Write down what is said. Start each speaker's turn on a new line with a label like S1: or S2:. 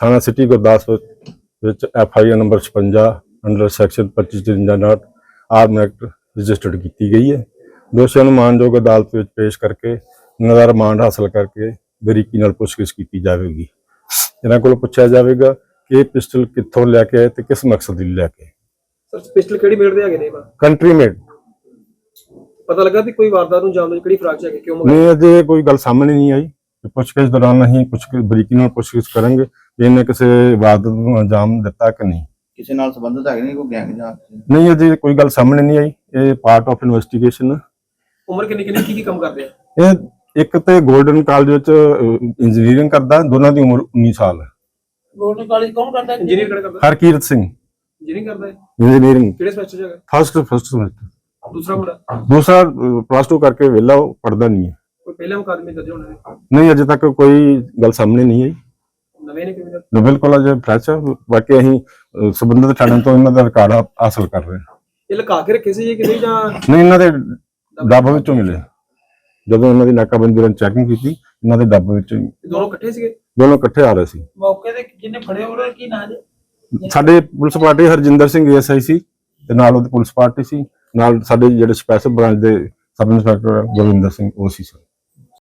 S1: ਥਾਣਾ ਸਿਟੀ ਗੁਰਦਾਸਪੁਰ ਵਿੱਚ F I R number 56 under section 2553 not arm act registered ਕੀਤੀ ਗਈ ਹੈ। ਦੋਸ਼ੀਆਂ ਨੂੰ ਮਾਨਯੋਗ ਅਦਾਲਤ ਵਿੱਚ ਪੇਸ਼ ਕਰਕੇ ਦਾ ਰਿਮਾਂਡ ਹਾਸਲ ਕਰਕੇ ਬਰੀਕੀ ਨਾਲ ਪੁੱਛਗਿੱਛ ਕੀਤੀ ਜਾਵੇਗੀ। ਇਹਨਾਂ ਕੋਲੋਂ ਪੁੱਛਿਆ ਜਾਵੇਗਾ ਕਿ ਇਹ ਪਿਸਟਲ ਕਿੱਥੋਂ ਲੈ ਕੇ ਆਏ ਤੇ ਕਿਸ ਮਕਸਦ ਲਈ ਲੈ ਕੇ
S2: ਸਰ ਪਿਸਟਲ ਕਿਹੜੀ ਮੇੜ ਦੇ ਹੈਗੇ ਨੇ?
S1: Country made.
S2: ਪਤਾ ਲੱਗਾ ਵੀ ਕੋਈ ਵਾਰਦਾਤ ਨੂੰ ਜਾਣ ਦੀ ਕਿਹੜੀ ਫਰਾਕ ਚ ਹੈਗੇ ਕਿਉਂ
S1: ਨਹੀਂ ਅਜੇ ਕੋਈ ਗੱਲ ਸਾਹਮਣੇ ਨਹੀਂ ਆਈ। ਪੁੱਛਗਿੱਛ ਦੌਰਾਨ ਅਸੀਂ ਪੁੱਛ ਕੇ ਬਰੀਕੀ ਨਾਲ ਪੁੱਛਗਿੱਛ ਕਰਾਂਗੇ। ਵੀ ਇਹਨੇ ਕਿਸੇ ਵਾਰਦਾਤ ਨੂੰ ਅੰਜਾਮ ਦਿੱਤਾ ਕਿ ਨਹੀਂ।
S3: ਕਿਸੇ ਨਾਲ ਸੰਬੰਧਿਤ ਹੈਗੇ ਨੇ ਕੋਈ ਗੈਂਗ ਜਾਂ
S1: ਨਹੀਂ ਅਜੇ ਕੋਈ ਗੱਲ ਸਾਹਮਣੇ ਨਹੀਂ ਆਈ। ਇਹ ਪਾਰਟ ਆਫ ਇਨਵੈਸਟੀਗੇਸ਼ਨ
S2: ਉਮਰ ਕਿੰਨੀ ਕਿੰਨੀ ਕੀ ਕੀ ਕੰਮ ਕਰਦੇ ਆ?
S1: ਇਹ ਇੱਕ ਤੇ 골ਡਨ ਕਾਲਜ ਵਿੱਚ ਇੰਜੀਨੀਅਰਿੰਗ ਕਰਦਾ ਦੋਨਾਂ ਦੀ ਉਮਰ 19 ਸਾਲ ਹੈ
S4: ਗੋਲਡਨ ਕਾਲਜ ਕੌਣ ਕਰਦਾ?
S2: ਇੰਜੀਨੀਅਰ ਕਿਹੜਾ ਕਰਦਾ?
S1: ਹਰਕੀਰਤ ਸਿੰਘ।
S2: ਇੰਜੀਨੀਅਰ ਕਰਦਾ ਹੈ
S1: ਇੰਜੀਨੀਅਰਿੰਗ
S2: ਕਿਹੜੇ ਸਮੈਸਟਰ ਚ ਹੈਗਾ?
S1: ਫਸਟ ਫਸਟ ਸਮੈਸਟਰ
S2: ਦੂਸਰਾ ਮੁੰਡਾ?
S1: ਦੂਸਰਾ ਪਲੱਸ 2 ਕਰਕੇ ਵਿਹਲਾ ਉਹ ਪੜਦਾ ਨਹੀਂ ਹੈ
S2: ਕੋਈ ਪਹਿਲੇ ਮੁਕਾਦਮੇ ਦਰਜ ਹੋਣੇ ਨੇ?
S1: ਨਹੀਂ ਅਜੇ ਤੱਕ ਕੋਈ ਗੱਲ ਸਾਹਮਣੇ ਨਹੀਂ ਆਈ।
S2: ਨਵੇਂ ਨੇ ਕਿਵੇਂ
S1: ਬਿਲਕੁਲ ਅਜੇ ਫਰੈਸ਼ ਹੈ ਬਾਕੀ ਅਸੀਂ ਸੰਬੰਧਿਤ ਥਾਣੇ ਤੋਂ ਇਹਨਾਂ ਦਾ ਰਿਕਾਰਡ ਹਾਸਲ ਕਰ ਰਹੇ ਹਾਂ।
S2: ਇਹ ਲੁਕਾ ਕੇ ਰੱਖੇ ਸੀ ਜੀ ਕਿਤੇ ਜਾਂ
S1: ਨਹੀਂ ਇਹਨਾਂ ਦੇ ਡੱਬ ਵਿੱਚੋਂ ਮਿਲੇ। ਜਦੋਂ ਇਹਨਾਂ ਦੀ ਨਾਕਾਬੰਦੀ ਦੌਰਾਨ ਚੈਕਿੰਗ ਕੀਤੀ ਇਹਨਾਂ ਦੇ ਡੱਬ ਵਿੱਚੋਂ ਹੀ।
S2: ਇਹ ਦੋਨੋਂ ਇਕੱਠੇ ਸੀਗੇ?
S1: ਦੋਨੋਂ ਇਕੱਠੇ ਆ ਰਹੇ ਸੀ।
S4: ਮੌਕੇ ਤੇ ਜਿਹਨੇ ਫੜਿਆ ਉਹਦਾ ਕੀ ਨਾਂ ਜੇ?
S1: ਸਾਡੇ police party Harjinder Singh ASI ਸੀ ਤੇ ਨਾਲ ਉਹਦੀ ਪੁਲਿਸ ਪਾਰਟੀ ਸੀ ਨਾਲ ਸਾਡੇ ਜਿਹੜੇ ਸਪੈਸ਼ਲ ਬ੍ਰਾਂਚ ਦੇ ਸਬ ਇੰਸਪੈਕਟਰ ਗੁਰਵਿੰਦਰ ਸਿੰਘ ਉਹ ਸੀ ਸਰ।